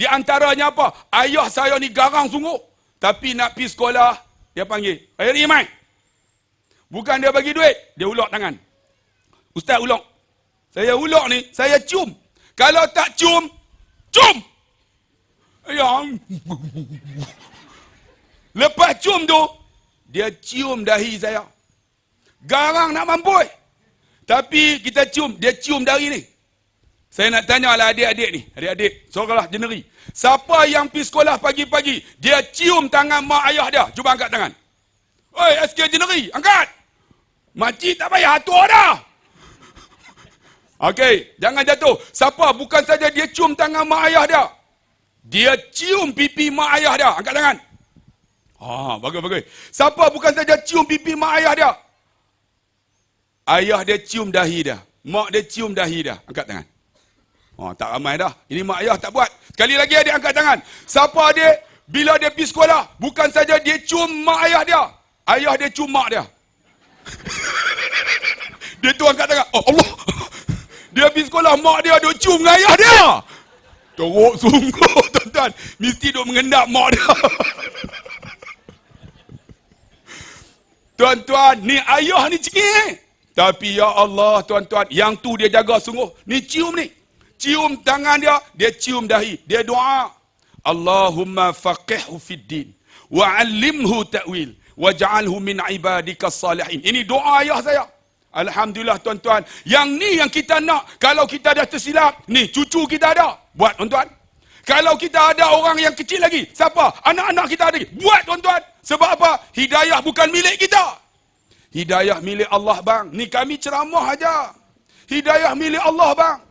Di antaranya apa? Ayah saya ni garang sungguh. Tapi nak pergi sekolah, dia panggil. Ni mai. Bukan dia bagi duit, dia ulok tangan. Ustaz ulok. Saya ulok ni, saya cium. Kalau tak cium, cium. Ayah. Lepas cium tu, dia cium dahi saya. Garang nak mampus. Tapi kita cium, dia cium dari ni. Saya nak tanya lah adik-adik ni. Adik-adik, seolah jeneri. Siapa yang pergi sekolah pagi-pagi, dia cium tangan mak ayah dia. Cuba angkat tangan. Oi, SK jeneri, angkat. Makcik tak payah atur dah. Okey, jangan jatuh. Siapa? Bukan saja dia cium tangan mak ayah dia. Dia cium pipi mak ayah dia. Angkat tangan. Ah, bagus bagus. Siapa bukan saja cium pipi mak ayah dia? Ayah dia cium dahi dia. Mak dia cium dahi dia. Angkat tangan. Oh, tak ramai dah. Ini mak ayah tak buat. Sekali lagi adik angkat tangan. Siapa adik bila dia pergi sekolah, bukan saja dia cium mak ayah dia. Ayah dia cium mak dia. dia tu angkat tangan. Oh Allah. Dia pergi sekolah, mak dia duk cium dengan ayah dia. Teruk sungguh tuan-tuan. Mesti duk mengendap mak dia. Tuan-tuan, ni ayah ni cekik. Tapi ya Allah, tuan-tuan, yang tu dia jaga sungguh. Ni cium ni. Cium tangan dia, dia cium dahi. Dia doa. Allahumma faqihhu fid din. Wa'allimhu ta'wil. Waj'alhu min ibadika salihin. Ini doa ayah saya. Alhamdulillah tuan-tuan. Yang ni yang kita nak. Kalau kita dah tersilap. Ni cucu kita ada. Buat tuan-tuan. Kalau kita ada orang yang kecil lagi. Siapa? Anak-anak kita ada. Buat tuan-tuan. Sebab apa? Hidayah bukan milik kita. Hidayah milik Allah bang. Ni kami ceramah aja. Hidayah milik Allah bang.